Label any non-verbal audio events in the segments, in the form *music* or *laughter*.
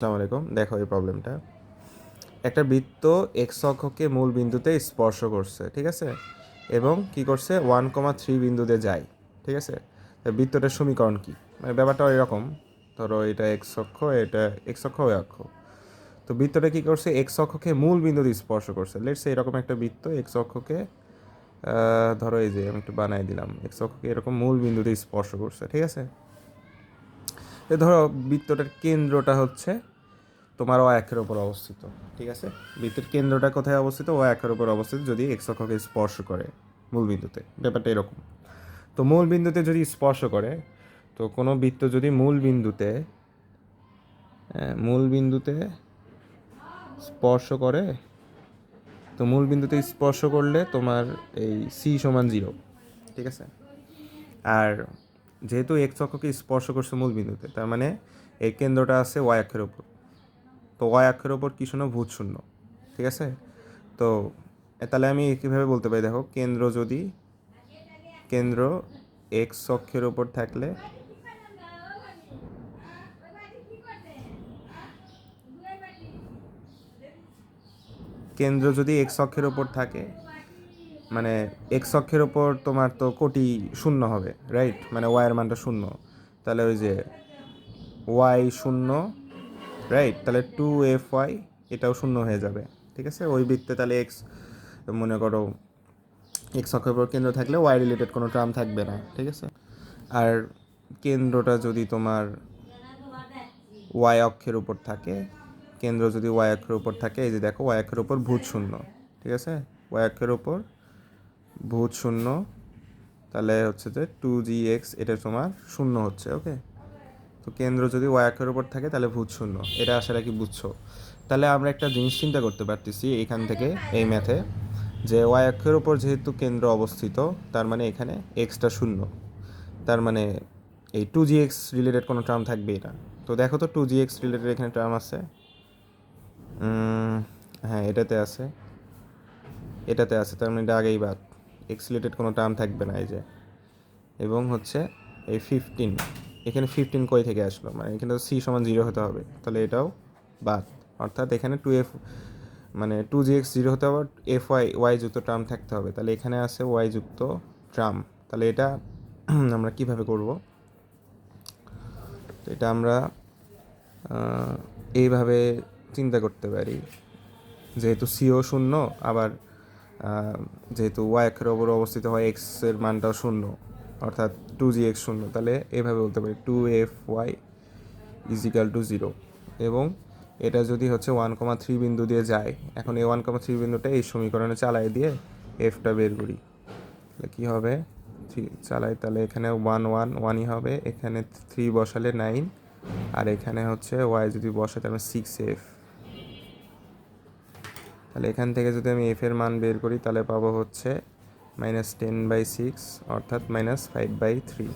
আসসালামু দেখো এই প্রবলেমটা একটা বৃত্ত এক্স অক্ষকে মূল বিন্দুতে স্পর্শ করছে, ঠিক আছে? এবং কি করছে? ওয়ান কমা থ্রি বিন্দুতে যায়, ঠিক আছে? বৃত্তটার সমীকরণ কি? মানে ব্যাপারটা এরকম, ধরো এটা এক্স অক্ষ, এটা এক্স অক্ষ ওই অক্ষ। তো বৃত্তটা কি করছে? এক্স অক্ষকে মূল বিন্দুতে স্পর্শ করছে। লেটস এরকম একটা বৃত্ত এক্স অক্ষকে ধরো এই যে আমি একটু বানাই দিলাম এক্স অক্ষকে এরকম মূল বিন্দুতে স্পর্শ করছে, ঠিক আছে? ধরো বৃত্তটার কেন্দ্রটা হচ্ছে তোমার ও একের ওপর অবস্থিত ঠিক আছে? বৃত্তের কেন্দ্রটা কোথায় অবস্থিত? ও একের ওপর অবস্থিত যদি এক্স অক্ষকে স্পর্শ করে মূল বিন্দুতে ব্যাপারটা এরকম। তো মূল বিন্দুতে যদি স্পর্শ করে তো কোনো বৃত্ত যদি মূল বিন্দুতে আহ, মূল বিন্দুতে স্পর্শ করে তো মূল বিন্দুতে স্পর্শ করলে তোমার এই সি সমান জিরো ঠিক আছে? আর যেহেতু এক্স অক্ষকে স্পর্শ করছে মূল বিন্দুতে তার মানে এই কেন্দ্রটা আছে ওয়াই অক্ষের ওপর তো ওয়াই অক্ষের ওপর কি শূন্য? ভূত শূন্য। ঠিক আছে? তো তাহলে আমি কীভাবে বলতে পারি? দেখো, কেন্দ্র যদি, কেন্দ্র এক্স অক্ষের ওপর থাকলে কেন্দ্র যদি এক্স অক্ষের ওপর থাকে মানে এক্স অক্ষের ওপর তোমার তো কোটি শূন্য হবে রাইট মানে ওয়াইয়ের মানটা শূন্য। তাহলে ওই যে ওয়াই শূন্য রাইট তাহলে টু এফ ওয়াই এটাও শূন্য হয়ে যাবে, ঠিক আছে? ওই বৃত্তে তাহলে এক্স মনে করো এক্স অক্ষের উপর কেন্দ্র থাকলে ওয়াই রিলেটেড কোনো টার্ম থাকবে না, ঠিক আছে? আর কেন্দ্রটা যদি তোমার ওয়াই অক্ষের উপর থাকে, কেন্দ্র যদি ওয়াই অক্ষের উপর থাকে, এই যে দেখো ওয়াই অক্ষের উপর ভূত শূন্য, ঠিক আছে? ওয়াই অক্ষের উপর ভূত শূন্য, তাহলে হচ্ছে যে টু জি এক্স এটা তোমার শূন্য হচ্ছে ওকে তো কেন্দ্র যদি ওয়াই অক্ষের উপর থাকে, তাহলে ভূত শূন্য। এটা আশা কি বুঝছ। তাহলে আমরা একটা জিনিস চিন্তা করতে পারতেছি এখান থেকে, এই ম্যাথে, যে ওয়াই অক্ষের উপর যেহেতু কেন্দ্র অবস্থিত, তার মানে এখানে এক্সটা শূন্য। তার মানে এই টু জি এক্স রিলেটেড কোনো টার্ম থাকবেই না। তো দেখো তো টু জি এক্স রিলেটেড এখানে টার্ম আছে। হ্যাঁ এটাতে আছে। এটাতে আছে, তার মানে এটা আগেই বাদ। এক্স রিলেটেড কোনো টার্ম থাকবে না এই যে। এবং হচ্ছে এই ফিফটিন এখানে ফিফটিন কই থেকে আসলো? মানে এখানে তো সি সমান জিরো হতে হবে। তাহলে এটাও বাদ। অর্থাৎ এখানে টু এফ মানে টু জি এক্স জিরো হতে হবে এফ ওয়াই ওয়াই যুক্ত টার্ম থাকতে হবে। তাহলে এখানে আছে ওয়াই যুক্ত ট্রাম তাহলে এটা *clears throat* আমরা কীভাবে করব? তো এটা আমরা এইভাবে চিন্তা করতে পারি। যেহেতু সিও শূন্য, আবার যেহেতু ওয়াই অক্ষের ওপর অবস্থিত হয় এক্সের মানটাও শূন্য। অর্থাৎ টু জি এক্স শূন্য, তাহলে এভাবে বলতে পারি two F Y is equal to zero. এবং এটা যদি হচ্ছে ওয়ান কমা থ্রি বিন্দু দিয়ে যায়, এখন এই ওয়ান কমা থ্রি বিন্দুটা এই সমীকরণে চালাই দিয়ে এফটা বের করি। তাহলে কী হবে? থ্রি চালাই, তাহলে এখানে ওয়ান ওয়ান ওয়ানই হবে, এখানে থ্রি বসালে নাইন, আর এখানে হচ্ছে ওয়াই যদি বসে তাহলে সিক্স এফ। তাহলে এখান থেকে যদি আমি এফ এর মান বের করি, তাহলে পাবো হচ্ছে মাইনাস টেন বাই সিক্স অর্থাৎ মাইনাস ফাইভ বাই থ্রি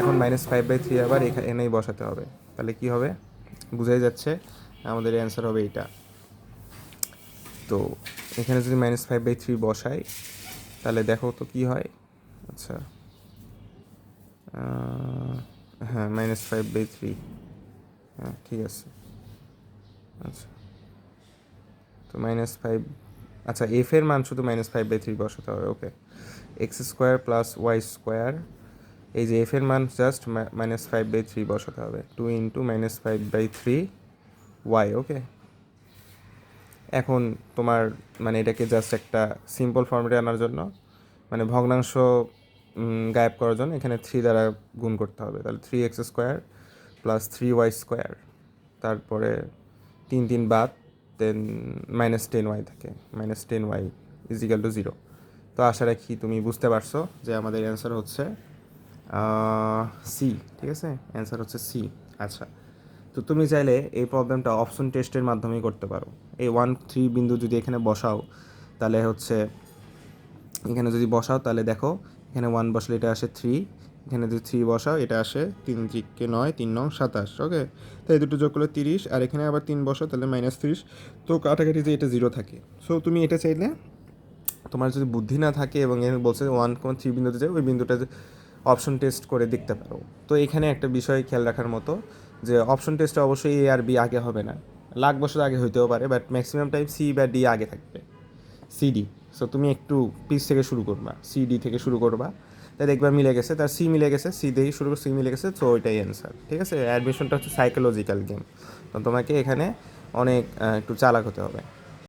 এখন মাইনাস ফাইভ বাই থ্রি আবার এখানেই বসাতে হবে। তাহলে কি হবে? বুঝাই যাচ্ছে? আমাদের অ্যান্সার হবে এইটা। তো এখানে যদি মাইনাস ফাইভ বাই থ্রি বসাই, তাহলে দেখো তো কি হয়? আচ্ছা হ্যাঁ মাইনাস ফাইভ বাই থ্রি হ্যাঁ ঠিক আছে। আচ্ছা তো মাইনাস ফাইভ আচ্ছা এফ এর মান শুধু মাইনাস ফাইভ বাই থ্রি বসাতে হবে okay X square plus Y square এই যে এফ এর মান just minus five by three বসাতে হবে two into minus five by three Y okay এখন তোমার মানে এটাকে জাস্ট একটা সিম্পল ফর্মেটে আনার জন্য মানে ভগ্নাংশ গায়েব করার জন্য এখানে থ্রি দ্বারা গুণ করতে হবে, তাহলে three X square plus three Y square তারপরে তিন তিন বাদ দেন মাইনাস টেন ওয়াই থাকে minus ten Y is equal to zero তো আশা রাখি তুমি বুঝতে পারছ যে আমাদের অ্যান্সার হচ্ছে সি ঠিক আছে? অ্যান্সার হচ্ছে সি আচ্ছা। তো তুমি চাইলে এই প্রবলেমটা অপশন টেস্টের মাধ্যমেই করতে পারো। এই ওয়ান থ্রি বিন্দু যদি এখানে বসাও, তাহলে হচ্ছে, এখানে যদি বসাও, তাহলে দেখো, এখানে ওয়ান বসলে এটা আসে থ্রি এখানে যদি থ্রি বসাও, এটা আসে তিন জিকে নয়, তিন নং সাতাশ ওকে তো এই দুটো যোগ করলে তিরিশ, আর এখানে আবার তিন বসাও, তাহলে মাইনাস তিরিশ। তো কাটাকাটি যে এটা জিরো থাকে। সো তুমি এটা চাইলে তোমার যদি বুদ্ধি না থাকে এবং এখানে বলছে ওয়ান কমা থ্রি বিন্দুতে যায় ওই বিন্দুটা অপশন টেস্ট করে দেখতে পারো। তো এখানে একটা বিষয় খেয়াল রাখার মতো যে অপশন টেস্টে অবশ্যই এ আর বি আগে হবে না। লাখ বছর আগে হইতেও পারে বাট ম্যাক্সিমাম টাইম সি বা ডি আগে থাকবে। সিডি সো তুমি একটু পিস থেকে শুরু করবা সিডি থেকে শুরু করবা। তাই দেখবা মিলে গেছে, তার সি মিলে গেছে সি দিয়েই শুরু করে সি মিলে গেছে, তো ওইটাই অ্যান্সার ঠিক আছে? অ্যাডমিশনটা হচ্ছে সাইকোলজিক্যাল গেম তো তোমাকে এখানে অনেক একটু চালাক হতে হবে।